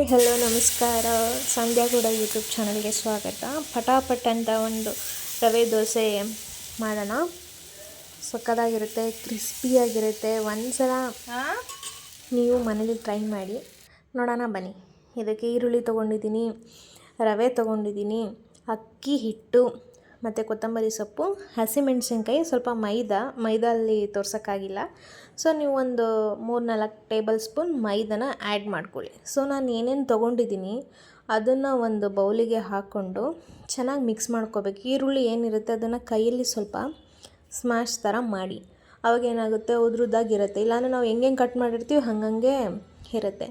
Hi hello ನಮಸ್ಕಾರ. ಸಂಧ್ಯಾ ಕೂಡ YouTube ಚಾನಲ್ಗೆ ಸ್ವಾಗತ. ಪಟಾಪಟ್ ಅಂತ ಒಂದು ರವೆ ದೋಸೆ ಮಾಡೋಣ. ಸಕ್ಕದಾಗಿರುತ್ತೆ ಕ್ರಿಸ್ಪಿಯಾಗಿರುತ್ತೆ. ಒಂದು ಸಲ ನೀವು ಮನೇಲಿ ಟ್ರೈ ಮಾಡಿ. ನೋಡೋಣ ಬನ್ನಿ. ಇದಕ್ಕೆ ಈರುಳ್ಳಿ ತೊಗೊಂಡಿದ್ದೀನಿ ರವೆ ತೊಗೊಂಡಿದ್ದೀನಿ ಅಕ್ಕಿ ಹಿಟ್ಟು. ಮತ್ತು ಕೊತ್ತಂಬರಿ ಸೊಪ್ಪು, ಹಸಿಮೆಣಸಿನ್ಕಾಯಿ, ಸ್ವಲ್ಪ ಮೈದಾ ಮೈದಾ ತೋರ್ಸೋಕ್ಕಾಗಿಲ್ಲ. ಸೊ ನೀವು ಒಂದು ಮೂರು ನಾಲ್ಕು ಟೇಬಲ್ ಸ್ಪೂನ್ ಮೈದಾನ ಆ್ಯಡ್ ಮಾಡ್ಕೊಳ್ಳಿ. ಸೊ ನಾನು ಏನೇನು ತೊಗೊಂಡಿದ್ದೀನಿ, ಅದನ್ನು ಒಂದು ಬೌಲಿಗೆ ಹಾಕ್ಕೊಂಡು ಚೆನ್ನಾಗಿ ಮಿಕ್ಸ್ ಮಾಡ್ಕೋಬೇಕು. ಈರುಳ್ಳಿ ಏನಿರುತ್ತೆ, ಅದನ್ನು ಕೈಯಲ್ಲಿ ಸ್ವಲ್ಪ ಸ್ಮ್ಯಾಶ್ ಥರ ಮಾಡಿ. ಅವಾಗ ಏನಾಗುತ್ತೆ, ಉದ್ರುದಾಗಿರುತ್ತೆ. ಇಲ್ಲಾಂದರೆ ನಾವು ಹೆಂಗೆ ಕಟ್ ಮಾಡಿರ್ತೀವಿ ಹಂಗಂಗೆ ಇರುತ್ತೆ.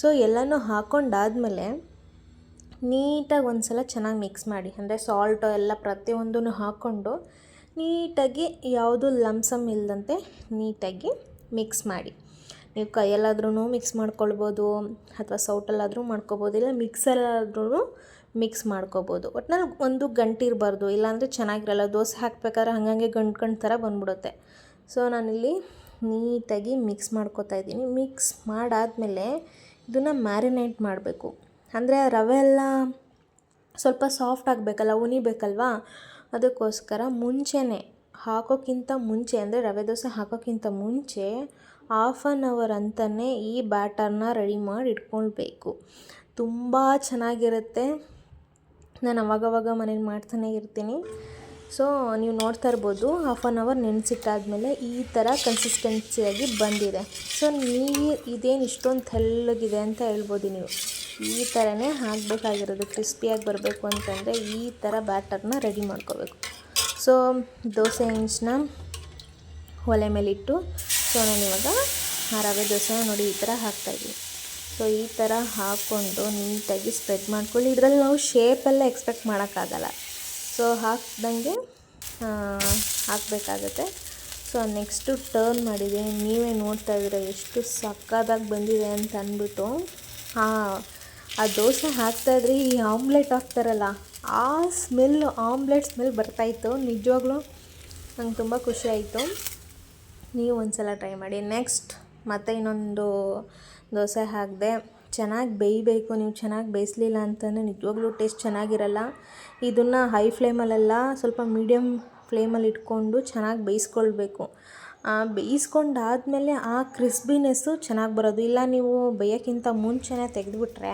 ಸೊ ಎಲ್ಲನೂ ಹಾಕ್ಕೊಂಡಾದ್ಮೇಲೆ ನೀಟಾಗಿ ಒಂದು ಸಲ ಚೆನ್ನಾಗಿ ಮಿಕ್ಸ್ ಮಾಡಿ, ಅಂದರೆ ಸಾಲ್ಟು ಎಲ್ಲ ಪ್ರತಿಯೊಂದನ್ನು ಹಾಕ್ಕೊಂಡು ನೀಟಾಗಿ ಯಾವುದು ಲಮ್ಸಮ್ ಇಲ್ಲದಂತೆ ನೀಟಾಗಿ ಮಿಕ್ಸ್ ಮಾಡಿ. ನೀವು ಕೈಯಲ್ಲಾದ್ರೂ ಮಿಕ್ಸ್ ಮಾಡ್ಕೊಳ್ಬೋದು, ಅಥವಾ ಸೌಟಲ್ಲಾದರೂ ಮಾಡ್ಕೊಬೋದು ಇಲ್ಲ ಮಿಕ್ಸರಲ್ಲಾದ್ರೂ ಮಿಕ್ಸ್ ಮಾಡ್ಕೊಬೋದು ಒಟ್ನಲ್ಲಿ ಒಂದು ಗಂಟು ಇರಬಾರ್ದು, ಇಲ್ಲಾಂದರೆ ಚೆನ್ನಾಗಿರಲ್ಲ, ದೋಸೆ ಹಾಕ್ಬೇಕಾದ್ರೆ ಹಾಗಂಗೆ ಗಂಟು ಗಂಟು ಥರ ಬಂದ್ಬಿಡುತ್ತೆ. ಸೊ ನಾನಿಲ್ಲಿ ನೀಟಾಗಿ ಮಿಕ್ಸ್ ಮಾಡ್ಕೊತಾ ಇದ್ದೀನಿ. ಮಿಕ್ಸ್ ಮಾಡಾದಮೇಲೆ ಇದನ್ನು ಮ್ಯಾರಿನೇಟ್ ಮಾಡಬೇಕು. ಅಂದರೆ ರವೆ ಎಲ್ಲ ಸ್ವಲ್ಪ ಸಾಫ್ಟ್ ಆಗಬೇಕಲ್ಲ ಉನಿಬೇಕಲ್ವಾ ಅದಕ್ಕೋಸ್ಕರ ಮುಂಚೆನೇ ಹಾಕೋಕ್ಕಿಂತ ಮುಂಚೆ, ಅಂದರೆ ರವೆ ದೋಸೆ ಹಾಕೋಕ್ಕಿಂತ ಮುಂಚೆ ಹಾಫ್ ಆನ್ ಅವರ್ ಅಂತಲೇ ಈ ಬ್ಯಾಟರ್ನ ರೆಡಿ ಮಾಡಿ ಇಟ್ಕೊಳ್ಬೇಕು. ತುಂಬ ಚೆನ್ನಾಗಿರುತ್ತೆ. ನಾನು ಅವಾಗವಾಗ ಮನೇಲಿ ಮಾಡ್ತಾನೆ ಇರ್ತೀನಿ. ಸೊ ನೀವು ನೋಡ್ತಾ ಇರ್ಬೋದು ಹಾಫ್ ಆನ್ ಅವರ್ ನೆನೆಸಿಟ್ಟಾದ್ಮೇಲೆ ಈ ಥರ ಕನ್ಸಿಸ್ಟೆನ್ಸಿಯಾಗಿ ಬಂದಿದೆ. ಸೊ ನೀರು ಇದೇನು ಇಷ್ಟೊಂದು ತೆಳ್ಳಗಿದೆ ಅಂತ ಹೇಳ್ಬೋದು ನೀವು. ಈ ಥರನೇ ಹಾಕಬೇಕಾಗಿರೋದು ಕ್ರಿಸ್ಪಿಯಾಗಿ ಬರಬೇಕು ಅಂತಂದರೆ ಈ ಥರ ಬ್ಯಾಟರ್ನ ರೆಡಿ ಮಾಡ್ಕೋಬೇಕು. ಸೊ ದೋಸೆ ಹೆಂಚನ್ನ ಒಲೆ ಮೇಲಿಟ್ಟು ಸೊ ನಾನು ಇವಾಗ ರವೆ ದೋಸೆನ ನೋಡಿ ಈ ಥರ ಹಾಕ್ತಾಯಿದ್ದೀನಿ ಸೊ ಈ ಥರ ಹಾಕ್ಕೊಂಡು ನೀಟಾಗಿ ಸ್ಪ್ರೆಡ್ ಮಾಡ್ಕೊಳ್ಳಿ. ಇದರಲ್ಲಿ ನಾವು ಶೇಪೆಲ್ಲ ಎಕ್ಸ್ಪೆಕ್ಟ್ ಮಾಡೋಕ್ಕಾಗಲ್ಲ. ಸೊ ಹಾಕ್ದಂಗೆ ಹಾಕಬೇಕಾಗತ್ತೆ. ಸೊ ನೆಕ್ಸ್ಟು ಟರ್ನ್ ಮಾಡಿದೆ. ನೀವೇ ನೋಡ್ತಾ ಇದ್ರೆ ಎಷ್ಟು ಸಕ್ಕದಾಗಿ ಬಂದಿದೆ ಅಂತ ಅಂದ್ಬಿಟ್ಟು. ಆ ದೋಸೆ ಹಾಕ್ತಾಯಿದ್ರೆ ಈ ಆಮ್ಲೆಟ್ ಹಾಕ್ತಾರಲ್ಲ, ಆ ಸ್ಮೆಲ್, ಆಮ್ಲೆಟ್ ಸ್ಮೆಲ್ ಬರ್ತಾಯಿತ್ತು ನಿಜವಾಗ್ಲೂ ನಂಗೆ ತುಂಬ ಖುಷಿ ಆಯಿತು. ನೀವು ಒಂದು ಸಲ ಟ್ರೈ ಮಾಡಿ. ನೆಕ್ಸ್ಟ್ ಮತ್ತೆ ಇನ್ನೊಂದು ದೋಸೆ ಹಾಕಿದೆ. ಚೆನ್ನಾಗಿ ಬೇಯಬೇಕು, ನೀವು ಚೆನ್ನಾಗಿ ಬೇಯಿಸಲಿಲ್ಲ ಅಂತಂದರೆ ನಿಜವಾಗ್ಲೂ ಟೇಸ್ಟ್ ಚೆನ್ನಾಗಿರಲ್ಲ. ಇದನ್ನು ಹೈ ಫ್ಲೇಮಲ್ಲೆಲ್ಲ ಸ್ವಲ್ಪ ಮೀಡಿಯಮ್ ಫ್ಲೇಮಲ್ಲಿ ಇಟ್ಕೊಂಡು ಚೆನ್ನಾಗಿ ಬೇಯಿಸ್ಕೊಳ್ಬೇಕು. ಬೇಯಿಸ್ಕೊಂಡಾದಮೇಲೆ ಆ ಕ್ರಿಸ್ಪಿನೆಸ್ಸು ಚೆನ್ನಾಗಿ ಬರೋದು. ಇಲ್ಲ ನೀವು ಬೇಯೋಕ್ಕಿಂತ ಮುಂಚೆನೇ ತೆಗೆದುಬಿಟ್ರೆ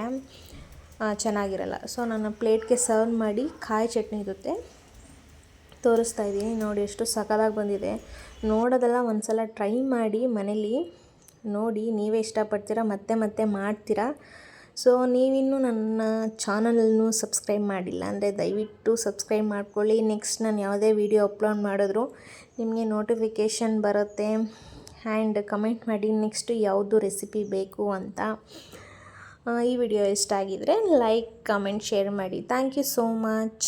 ಚೆನ್ನಾಗಿರಲ್ಲ. ಸೊ ನಾನು ಪ್ಲೇಟ್ಗೆ ಸರ್ವ್ ಮಾಡಿ ಕಾಯಿ ಚಟ್ನಿ ಇರುತ್ತೆ ತೋರಿಸ್ತಾ ಇದ್ದೀನಿ. ನೋಡಿ, ಎಷ್ಟು ಸಖತ್ತಾಗಿ ಬಂದಿದೆ. ನೋಡೋದೆಲ್ಲ ಒಂದು ಸಲ ಟ್ರೈ ಮಾಡಿ ಮನೇಲಿ. ನೋಡಿ ನೀವೇ ಇಷ್ಟಪಡ್ತೀರಾ, ಮತ್ತೆ ಮತ್ತೆ ಮಾಡ್ತೀರಾ? ಸೊ ನೀವಿನ್ನೂ ನನ್ನ ಚಾನಲನ್ನು ಸಬ್ಸ್ಕ್ರೈಬ್ ಮಾಡಿಲ್ಲ. ಅಂದರೆ ದಯವಿಟ್ಟು ಸಬ್ಸ್ಕ್ರೈಬ್ ಮಾಡ್ಕೊಳ್ಳಿ. ನೆಕ್ಸ್ಟ್ ನಾನು ಯಾವುದೇ ವಿಡಿಯೋ ಅಪ್ಲೋಡ್ ಮಾಡಿದ್ರು ನಿಮಗೆ ನೋಟಿಫಿಕೇಷನ್ ಬರುತ್ತೆ. ಆ್ಯಂಡ್ ಕಮೆಂಟ್ ಮಾಡಿ ನೆಕ್ಸ್ಟು ಯಾವುದು ರೆಸಿಪಿ ಬೇಕು ಅಂತ. ಈ ವಿಡಿಯೋ ಇಷ್ಟ ಆಗಿದರೆ ಲೈಕ್ ಕಮೆಂಟ್ ಶೇರ್ ಮಾಡಿ. Thank you so much